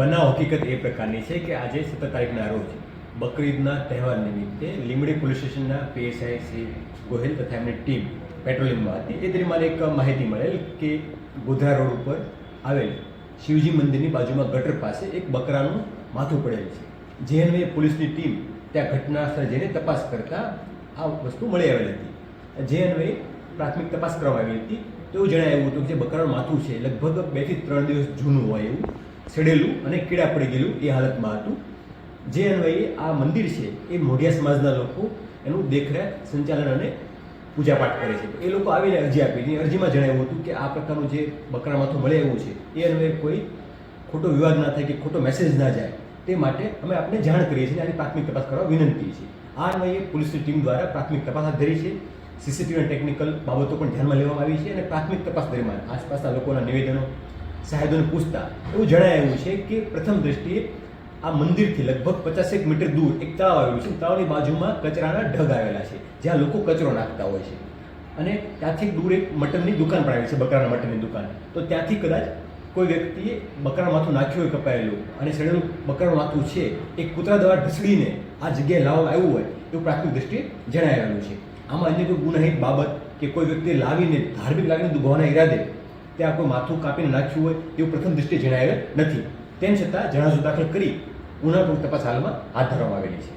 બનાવ હકીકત એ પ્રકારની છે કે આજે સત્તર તારીખના રોજ બકરીદના તહેવાર નિમિત્તે લીંબડી પોલીસ સ્ટેશનના પીએસઆઈ શ્રી ગોહિલ તથા એમની ટીમ પેટ્રોલિંગમાં હતી. એ દરમિયાન એક માહિતી મળેલ કે ગોધરા રોડ ઉપર આવેલ શિવજી મંદિરની બાજુમાં ગટર પાસે એક બકરાનું માથું પડેલ છે. જે અન્વયે પોલીસની ટીમ ત્યાં ઘટના સ્થળે જઈને તપાસ કરતા આ વસ્તુ મળી આવેલી હતી. જે અન્વયે પ્રાથમિક તપાસ કરવામાં આવી હતી. તો એવું જણાવ્યું હતું કે જે બકરાનું માથું છે, લગભગ બેથી ત્રણ દિવસ જૂનું હોય એવું સડેલું અને કીડા પડી ગયેલું એ હાલતમાં હતું. જે અન્વયે આ મંદિર છે એ મોઢિયા સમાજના લોકો એનું દેખરેખ, સંચાલન અને પૂજાપાઠ કરે છે. એ લોકો આવીને અરજી આપી. અરજીમાં જણાવ્યું હતું કે આ પ્રકારનું જે બકરા માથું મળે એવું છે, એ અન્વયે કોઈ ખોટો વિવાદ ના થાય કે ખોટો મેસેજ ના જાય, તે માટે અમે આપને જાણ કરીએ છીએ અને પ્રાથમિક તપાસ કરવા વિનંતી છે. આ અન્વયે પોલીસની ટીમ દ્વારા પ્રાથમિક તપાસ હાથ ધરી છે. સીસીટીવી ટેકનિકલ બાબતો પણ ધ્યાનમાં લેવામાં આવી છે અને પ્રાથમિક તપાસ દરમિયાન આસપાસના લોકોના નિવેદનો સાહેબોને પૂછતા. એવું જણાયું છે કે પ્રથમ દ્રષ્ટિએ આ મંદિરથી લગભગ પચાસેક મીટર દૂર એક તળાવ આવેલું છે. તળાવની બાજુમાં કચરાના ઢગ આવેલા છે, જ્યાં લોકો કચરો નાખતા હોય છે. અને ત્યાંથી દૂર એક મટનની દુકાન પણ આવી છે, બકરાના મટનની દુકાન. તો ત્યાંથી કદાચ કોઈ વ્યક્તિએ બકરા માથું નાખ્યું હોય કપાયેલું અને શરીરનું બકરાનું માથું છે એ કૂતરા દ્વારા ઢસડીને આ જગ્યાએ લાવવામાં આવ્યું હોય, એવું પ્રાથમિક દ્રષ્ટિએ જણાવેલું છે. આમાં અન્ય કોઈ ગુનાહિત બાબત કે કોઈ વ્યક્તિએ લાવીને ધાર્મિક લાગણી દુભાવવાના ઈરાદે ત્યાં કોઈ માથું કાપીને નાખ્યું હોય એવું પ્રથમ દ્રષ્ટિએ જણાવેલ નથી. તેમ છતાં જણાજો દાખલ કરી ઉનાપુર તપાસ હાલમાં હાથ ધરવામાં આવેલી છે.